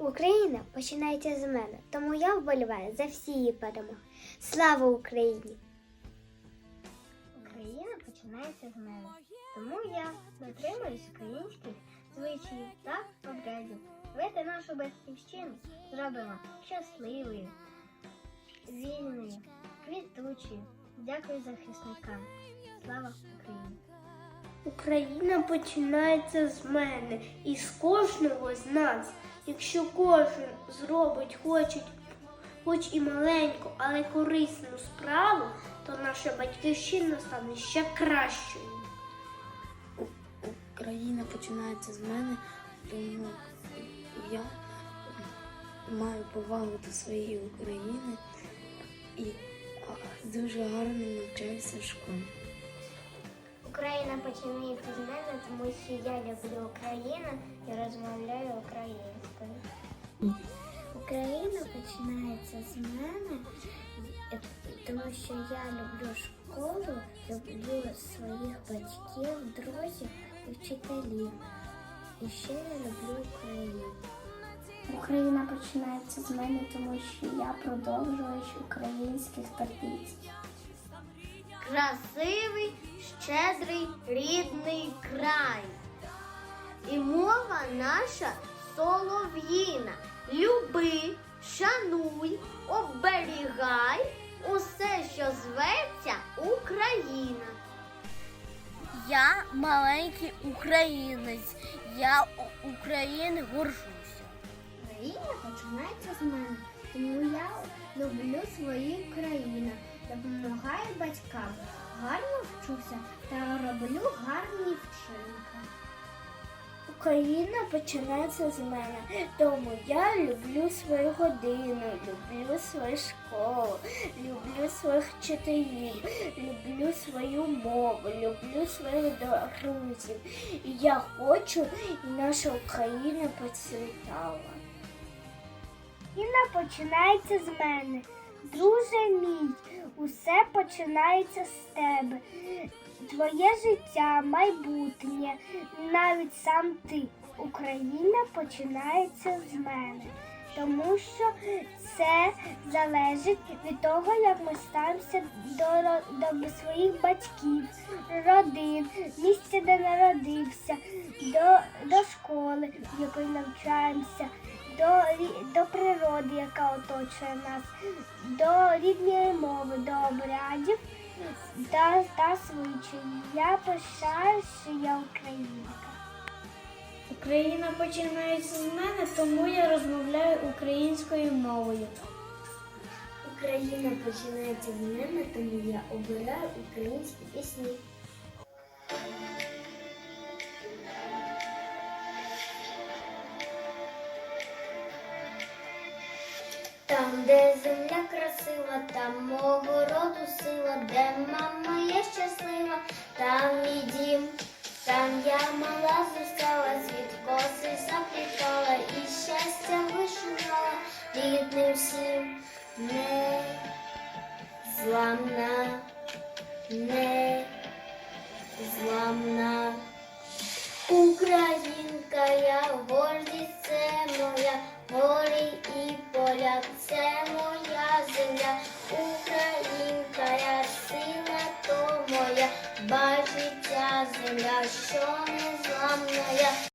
Україна починається з мене, тому я вболіваю за всі її перемоги. Слава Україні! Україна починається з мене, тому я дотримуюсь українських звичаїв та обрядів. Давайте нашу батьківщину зробимо щасливою, вільною, квітучою. Дякую захисникам. Слава Україні! Україна починається з мене і з кожного з нас. Якщо кожен зробить хоч, хоч і маленьку, але корисну справу, то наша батьківщина стане ще кращою. Україна починається з мене, тому я маю повагу до своєї України і дуже гарно навчаюся в школі. Україна починається з мене, тому що я люблю Україну і розмовляю українською. Україна починається з мене, тому що я люблю школу, люблю своїх батьків, друзів і вчителів. І ще я люблю Україну. Україна починається з мене, тому що я продовжувач українських традицій. Красивий, щедрий, рідний край. І мова наша солов'їна. Люби, шануй, оберігай усе, що зветься Україна. Я маленький українець. Я України горжуся. Україна починається з мене, тому я люблю свою країну, допомагаю батькам, гарно вчуся та роблю гарні вчинки. Україна починається з мене, тому я люблю свою годину, люблю свою школу, люблю своїх вчителів, люблю свою мову, люблю своїх друзів. І я хочу, і наша Україна процвітала. Україна починається з мене. Друже мій, усе починається з тебе. Твоє життя, майбутнє, навіть сам ти. Україна починається з мене. Тому що це залежить від того, як ми ставимося до, до своїх батьків, родин, місця, де народився, до, до школи, в якої навчаємося, до, до природи, яка оточує нас, до рідної мови, до обрядів та, та звичаїв. Я пишаю, що я українка. Україна починається з мене, тому я розмовляю українською мовою. Україна починається з мене, тому я обираю українські пісні. Там, де земля красива, там мого роду сила, де мама є щаслива, там мій дім, там я мала зустріла, світ коси заплітала і щастя вишивала рідним всім не зламна, не зламна. Українка, земля, що незламна я.